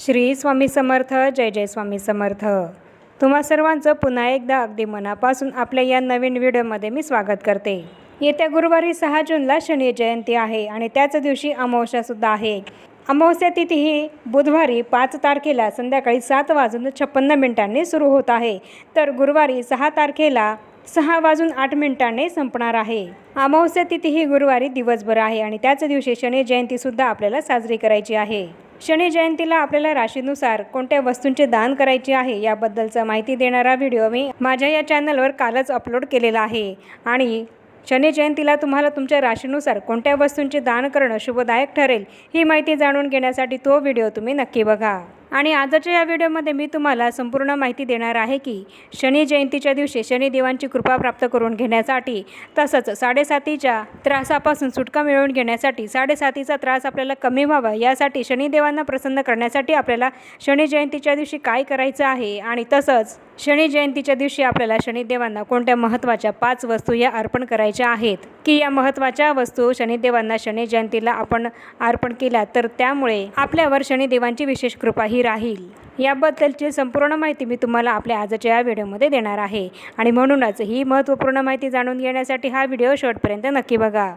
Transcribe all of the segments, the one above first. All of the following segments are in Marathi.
श्री स्वामी समर्थ जय जय स्वामी समर्थ. तुम्हा सर्वांचं पुन्हा एकदा अगदी मनापासून आपल्या या नवीन व्हिडिओमध्ये मी स्वागत करते. येत्या गुरुवारी सहा जूनला शनी जयंती आहे आणि त्याच दिवशी अमावस्यासुद्धा आहे. अमावस्या तिथी ही बुधवारी पाच तारखेला संध्याकाळी सात वाजून छप्पन्न मिनिटांनी सुरू होत आहे. तर गुरुवारी सहा तारखेला सहा वाजून आठ मिनिटांनी संपणार आहे. अमावस्या तिथी ही गुरुवारी दिवसभर आहे आणि त्याच दिवशी शनी जयंतीसुद्धा आपल्याला साजरी करायची आहे. शनी जयंतीला आपल्याला राशीनुसार कोणत्या वस्तूंचे दान करायचे आहे याबद्दलचा माहिती देणारा व्हिडिओ मी माझ्या या चॅनलवर कालच अपलोड केलेला आहे. आणि शनी जयंतीला तुम्हाला तुमच्या राशीनुसार कोणत्या वस्तूंचे दान करणं शुभदायक ठरेल ही माहिती जाणून घेण्यासाठी तो व्हिडिओ तुम्ही नक्की बघा. आणि आजच्या या व्हिडिओमध्ये मी तुम्हाला संपूर्ण माहिती देणार आहे की शनी जयंतीच्या दिवशी शनिदेवांची कृपा प्राप्त करून घेण्यासाठी तसंच साडेसातीच्या त्रासापासून सुटका मिळवून घेण्यासाठी साडेसातीचा त्रास आपल्याला कमी व्हावा यासाठी शनिदेवांना प्रसन्न करण्यासाठी आपल्याला शनी जयंतीच्या दिवशी काय करायचं आहे आणि तसंच शनी जयंतीच्या दिवशी आपल्याला शनिदेवांना कोणत्या महत्त्वाच्या पाच वस्तू या अर्पण करायच्या आहेत? की या महत्त्वाच्या वस्तू शनिदेवांना शनी जयंतीला आपण अर्पण केल्या तर त्यामुळे आपल्यावर शनिदेवांची विशेष कृपा ही राहील. याबद्दलची संपूर्ण माहिती मी तुम्हाला आपल्या आजच्या या व्हिडिओमध्ये देणार आहे. आणि म्हणूनच ही महत्त्वपूर्ण माहिती जाणून घेण्यासाठी हा व्हिडिओ शेवटपर्यंत नक्की बघा.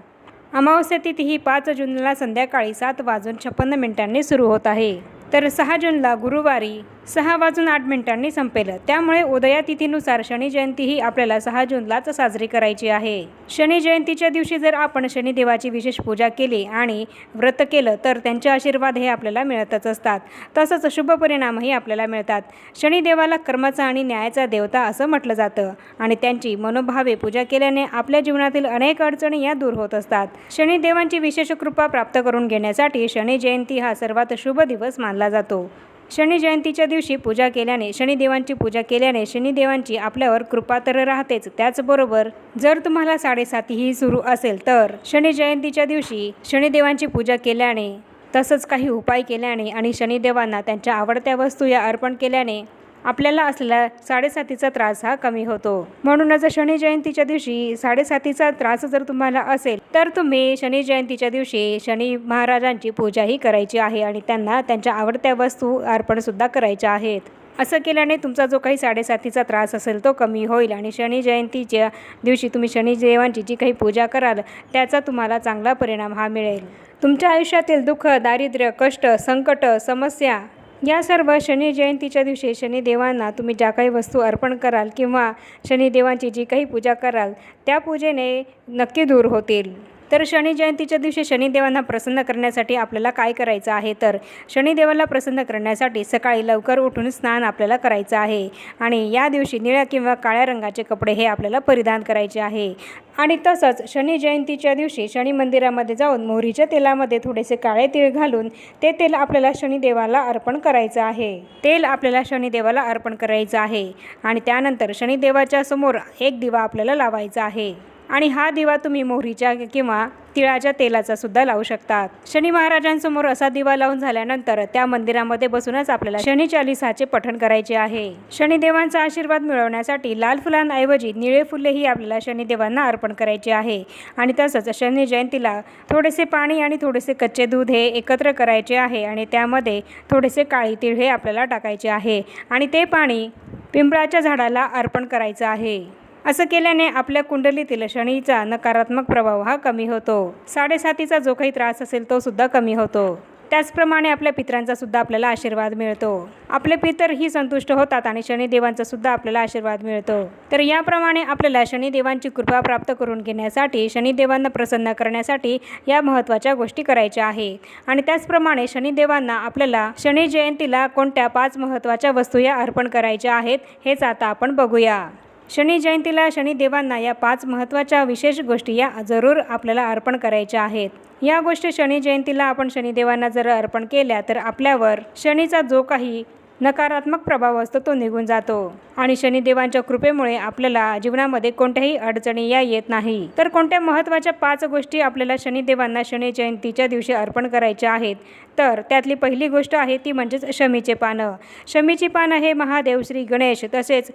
अमावस्या तिथी ही पाच जूनला संध्याकाळी सात वाजून छप्पन्न मिनिटांनी सुरू होत आहे. तर सहा जूनला गुरुवारी सहा वाजून आठ मिनिटांनी संपेल. त्यामुळे उदया तिथीनुसार शनी जयंती ही आपल्याला सहा जूनलाच साजरी करायची आहे. शनी जयंतीच्या दिवशी जर आपण शनिदेवाची विशेष पूजा केली आणि व्रत केलं तर त्यांचे आशीर्वाद हे आपल्याला मिळतच असतात. तसंच शुभ परिणामही आपल्याला मिळतात. शनिदेवाला कर्माचा आणि न्यायाचा देवता असं म्हटलं जातं आणि त्यांची मनोभावे पूजा केल्याने आपल्या जीवनातील अनेक अडचणी या दूर होत असतात. शनिदेवांची विशेष कृपा प्राप्त करून घेण्यासाठी शनी जयंती हा सर्वात शुभ दिवस मानला जातो. शनी जयंतीच्या दिवशी पूजा केल्याने शनिदेवांची पूजा केल्याने शनिदेवांची आपल्यावर कृपा तर राहतेच त्याचबरोबर जर तुम्हाला साडेसातीही सुरू असेल तर शनी जयंतीच्या दिवशी शनिदेवांची पूजा केल्याने तसंच काही उपाय केल्याने आणि शनिदेवांना त्यांच्या आवडत्या वस्तू या अर्पण केल्याने आपल्याला असलेला साडेसातीचा त्रास हा कमी होतो. म्हणूनच शनी जयंतीच्या दिवशी साडेसातीचा त्रास जर तुम्हाला असेल तर तुम्ही शनी जयंतीच्या दिवशी शनी महाराजांची पूजाही करायची आहे आणि त्यांना त्यांच्या आवडत्या वस्तू अर्पणसुद्धा करायच्या आहेत. असं केल्याने तुमचा जो काही साडेसातीचा त्रास असेल तो कमी होईल आणि शनी जयंतीच्या दिवशी तुम्ही शनिदेवांची जी काही पूजा कराल त्याचा तुम्हाला चांगला परिणाम हा मिळेल. तुमच्या आयुष्यातील दुःख दारिद्र्य कष्ट संकट समस्या या सर्व शनी जयंतीच्या दिवशी शनिदेवांना तुम्ही ज्या काही वस्तू अर्पण कराल किंवा शनिदेवांची जी काही पूजा कराल त्या पूजेने नक्की दूर होतील. तर शनी जयंतीच्या दिवशी शनिदेवांना प्रसन्न करण्यासाठी आपल्याला काय करायचं आहे? तर शनिदेवाला प्रसन्न करण्यासाठी सकाळी लवकर उठून स्नान आपल्याला करायचं आहे. आणि या दिवशी निळ्या किंवा काळ्या रंगाचे कपडे हे आपल्याला परिधान करायचे आहे. आणि तसंच शनी जयंतीच्या दिवशी शनी मंदिरामध्ये जाऊन मोहरीच्या तेलामध्ये थोडेसे काळे तीळ घालून ते तेल आपल्याला शनिदेवाला अर्पण करायचं आहे. तेल आपल्याला शनिदेवाला अर्पण करायचं आहे. आणि त्यानंतर शनिदेवाच्या समोर एक दिवा आपल्याला लावायचा आहे. आणि हा दिवा तुम्ही मोहरीच्या किंवा तिळाच्या तेलाचा सुद्धा लावू शकतात. शनी महाराजांसमोर असा दिवा लावून झाल्यानंतर त्या मंदिरामध्ये बसूनच आपल्याला शनी चालिसाचे पठण करायचे आहे. शनिदेवांचा आशीर्वाद मिळवण्यासाठी लाल फुलांऐवजी निळे फुलेही आपल्याला शनिदेवांना अर्पण करायचे आहे. आणि तसंच शनी जयंतीला थोडेसे पाणी आणि थोडेसे कच्चे दूध हे एकत्र करायचे आहे आणि त्यामध्ये थोडेसे काळी तिळ हे आपल्याला टाकायचे आहे. आणि ते पाणी पिंपळाच्या झाडाला अर्पण करायचं आहे. असं केल्याने आपल्या कुंडलीतील शनीचा नकारात्मक प्रभाव हा कमी होतो. साडेसातीचा जो काही त्रास असेल तो सुद्धा कमी होतो. त्याचप्रमाणे आपल्या पितरांचा सुद्धा आपल्याला आशीर्वाद मिळतो. आपले पितर ही संतुष्ट होतात आणि शनिदेवांचा सुद्धा आपल्याला आशीर्वाद मिळतो. तर याप्रमाणे आपल्याला शनिदेवांची कृपा प्राप्त करून घेण्यासाठी शनिदेवांना प्रसन्न करण्यासाठी या महत्त्वाच्या गोष्टी करायच्या आहे. आणि त्याचप्रमाणे शनिदेवांना आपल्याला शनी जयंतीला कोणत्या पाच महत्त्वाच्या वस्तू या अर्पण करायच्या आहेत हेच आता आपण बघूया. शनी जयंतीला शनिदेवांना या पाच महत्त्वाच्या विशेष गोष्टी या जरूर आपल्याला अर्पण करायच्या आहेत. या गोष्टी शनी जयंतीला आपण शनिदेवांना जर अर्पण केल्या तर आपल्यावर शनीचा जो काही नकारात्मक प्रभाव असतो तो निघून जातो. आणि शनिदेवांच्या कृपेमुळे आपल्याला जीवनामध्ये कोणत्याही अडचणी या येत नाही. तर कोणत्या महत्त्वाच्या पाच गोष्टी आपल्याला शनिदेवांना शनी जयंतीच्या दिवशी अर्पण करायच्या आहेत? तर त्यातली पहिली गोष्ट आहे ती म्हणजेच शमीचे पानं. शमीची पानं हे महादेव श्री गणेश तसेच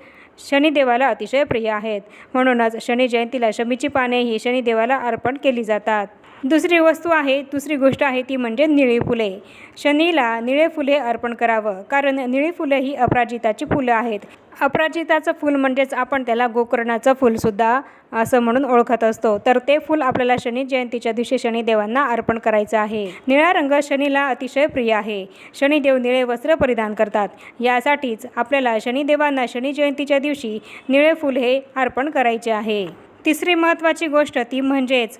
शनिदेवाला अतिशय प्रिय आहेत. म्हणूनच शनी जयंतीला शमीची पाने ही शनिदेवाला अर्पण केली जातात. दुसरी वस्तू आहे दुसरी गोष्ट आहे ती म्हणजे निळी फुले. शनीला निळे फुले अर्पण करावं कारण निळी फुले ही अपराजिताची फुलं आहेत. अपराजिताचं फूल म्हणजेच आपण त्याला गोकर्णाचं फूलसुद्धा असं म्हणून ओळखत असतो. तर ते फूल आपल्याला शनी जयंतीच्या दिवशी शनिदेवांना अर्पण करायचं आहे. निळा रंग शनीला अतिशय प्रिय आहे. शनिदेव निळे वस्त्र परिधान करतात. यासाठीच आपल्याला शनिदेवांना शनी जयंतीच्या दिवशी निळे फूल हे अर्पण करायचे आहे. तिसरी महत्त्वाची गोष्ट ती म्हणजेच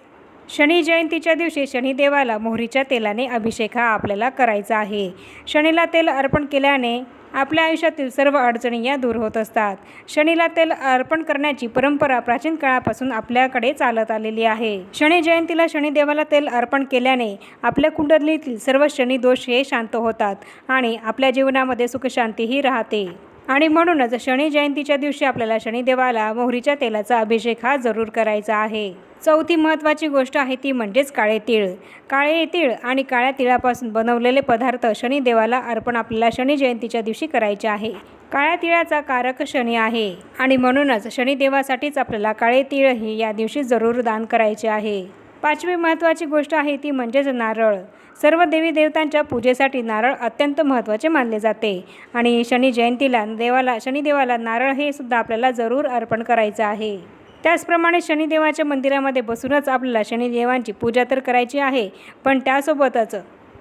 शनी जयंतीच्या दिवशी शनिदेवाला मोहरीच्या तेलाने अभिषेक हा आपल्याला करायचा आहे. शनीला तेल अर्पण केल्याने आपल्या आयुष्यातील सर्व अडचणी या दूर होत असतात. शनीला तेल अर्पण करण्याची परंपरा प्राचीन काळापासून आपल्याकडे चालत आलेली आहे. शनी जयंतीला शनिदेवाला तेल अर्पण केल्याने आपल्या कुंडलीतील सर्व शनी दोष हे शांत होतात आणि आपल्या जीवनामध्ये सुखशांतीही राहते. आणि म्हणूनच शनी जयंतीच्या दिवशी आपल्याला शनिदेवाला मोहरीच्या तेलाचा अभिषेक हा जरूर करायचा आहे. चौथी महत्त्वाची गोष्ट आहे ती म्हणजेच काळे तीळ. काळे तीळ आणि काळ्या तिळापासून बनवलेले पदार्थ शनिदेवाला अर्पण आपल्याला शनी जयंतीच्या दिवशी करायचे आहे. काळ्या तिळाचा कारक शनी आहे आणि म्हणूनच शनिदेवासाठीच आपल्याला काळे तीळ हे या दिवशी जरूर दान करायचे आहे. पाचवी महत्त्वाची गोष्ट आहे ती म्हणजेच नारळ. सर्व देवी देवतांच्या पूजेसाठी नारळ अत्यंत महत्त्वाचे मानले जाते. आणि शनी जयंतीला देवाला शनिदेवाला नारळ हे सुद्धा आपल्याला जरूर अर्पण करायचं आहे. त्याचप्रमाणे शनिदेवाच्या मंदिरामध्ये बसूनच आपल्याला शनिदेवांची पूजा तर करायची आहे पण त्यासोबतच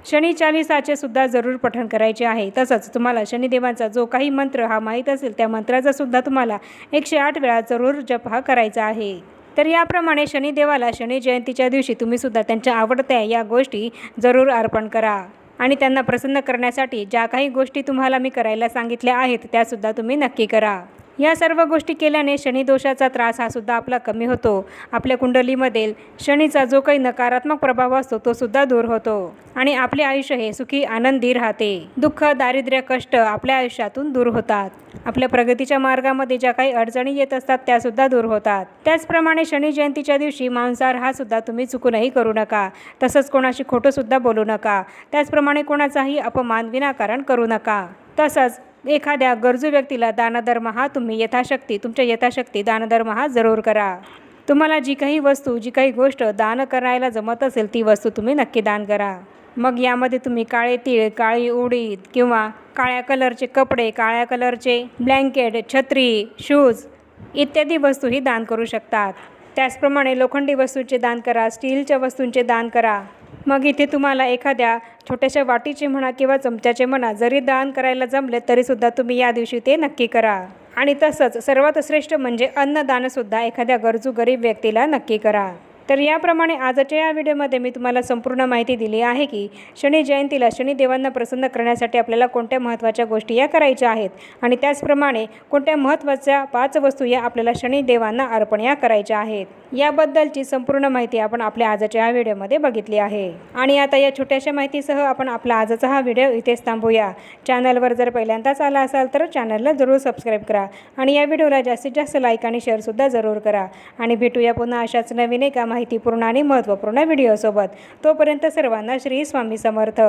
शनी चालिसाचे सुद्धा जरूर पठण करायचे आहे. तसंच तुम्हाला शनिदेवांचा जो काही मंत्र हा माहीत असेल त्या मंत्राचा सुद्धा तुम्हाला एकशे आठ वेळा जरूर जप हा करायचा आहे. तर याप्रमाणे शनिदेवाला शनी जयंतीच्या दिवशी तुम्हीसुद्धा त्यांच्या आवडत्या या गोष्टी जरूर अर्पण करा. आणि त्यांना प्रसन्न करण्यासाठी ज्या काही गोष्टी तुम्हाला मी करायला सांगितल्या आहेत त्यासुद्धा तुम्ही नक्की करा. या सर्व गोष्टी केल्याने शनिदोषाचा त्रास हा सुद्धा आपला कमी होतो. आपल्या कुंडलीमधील शनीचा जो काही नकारात्मक प्रभाव असतो तो सुद्धा दूर होतो. आणि आपले आयुष्य हे सुखी आनंदी राहते. दुःख दारिद्र्य कष्ट आपल्या आयुष्यातून दूर होतात. आपल्या प्रगतीच्या मार्गामध्ये ज्या काही अडचणी येत असतात त्या सुद्धा दूर होतात. त्याचप्रमाणे शनी जयंतीच्या दिवशी मांसाहार हा सुद्धा तुम्ही चुकूनही करू नका. तसंच कोणाशी खोटं सुद्धा बोलू नका. त्याचप्रमाणे कोणाचाही अपमान विनाकारण करू नका. तसंच एखाद्या गरजू व्यक्तीला दानधर्म हा तुम्ही यथाशक्ती तुमच्या यथाशक्ती दानधर्म हा जरूर करा. तुम्हाला जी काही वस्तू जी काही गोष्ट दान करायला जमत असेल ती वस्तू तुम्ही नक्की दान करा. मग यामध्ये तुम्ही काळे तीळ काळी उडीद किंवा काळ्या कलरचे कपडे काळ्या कलरचे ब्लँकेट छत्री शूज इत्यादी वस्तूही दान करू शकतात. त्याचप्रमाणे लोखंडी वस्तूंचे दान करा स्टीलच्या वस्तूंचे दान करा. मग इथे तुम्हाला एखाद्या छोट्याशा वाटीचे म्हणा किंवा चमच्याचे म्हणा जरी दान करायला जमले तरीसुद्धा तुम्ही या दिवशी ते नक्की करा. आणि तसंच सर्वात श्रेष्ठ म्हणजे अन्नदानसुद्धा एखाद्या गरजू गरीब व्यक्तीला नक्की करा. तर याप्रमाणे आजच्या या व्हिडिओमध्ये मी तुम्हाला संपूर्ण माहिती दिली आहे की शनी जयंतीला शनिदेवांना प्रसन्न करण्यासाठी आपल्याला कोणत्या महत्त्वाच्या गोष्टी या करायच्या आहेत? आणि त्याचप्रमाणे कोणत्या महत्त्वाच्या पाच वस्तू या आपल्याला शनिदेवांना अर्पण या करायच्या आहेत? याबद्दलची संपूर्ण माहिती आपण आपल्या आजच्या या व्हिडिओमध्ये बघितली आहे. आणि आता या छोट्याशा माहितीसह आपण आपला आजचा हा व्हिडिओ इथेच थांबूया. चॅनलवर जर पहिल्यांदाच आला असाल तर चॅनलला जरूर सबस्क्राईब करा आणि या व्हिडिओला जास्तीत जास्त लाईक आणि शेअरसुद्धा जरूर करा. आणि भेटूया पुन्हा अशाच नवीन एका माहितीपूर्ण आणि महत्त्वपूर्ण व्हिडिओसोबत तोपर्यंत सर्वांना श्री स्वामी समर्थ.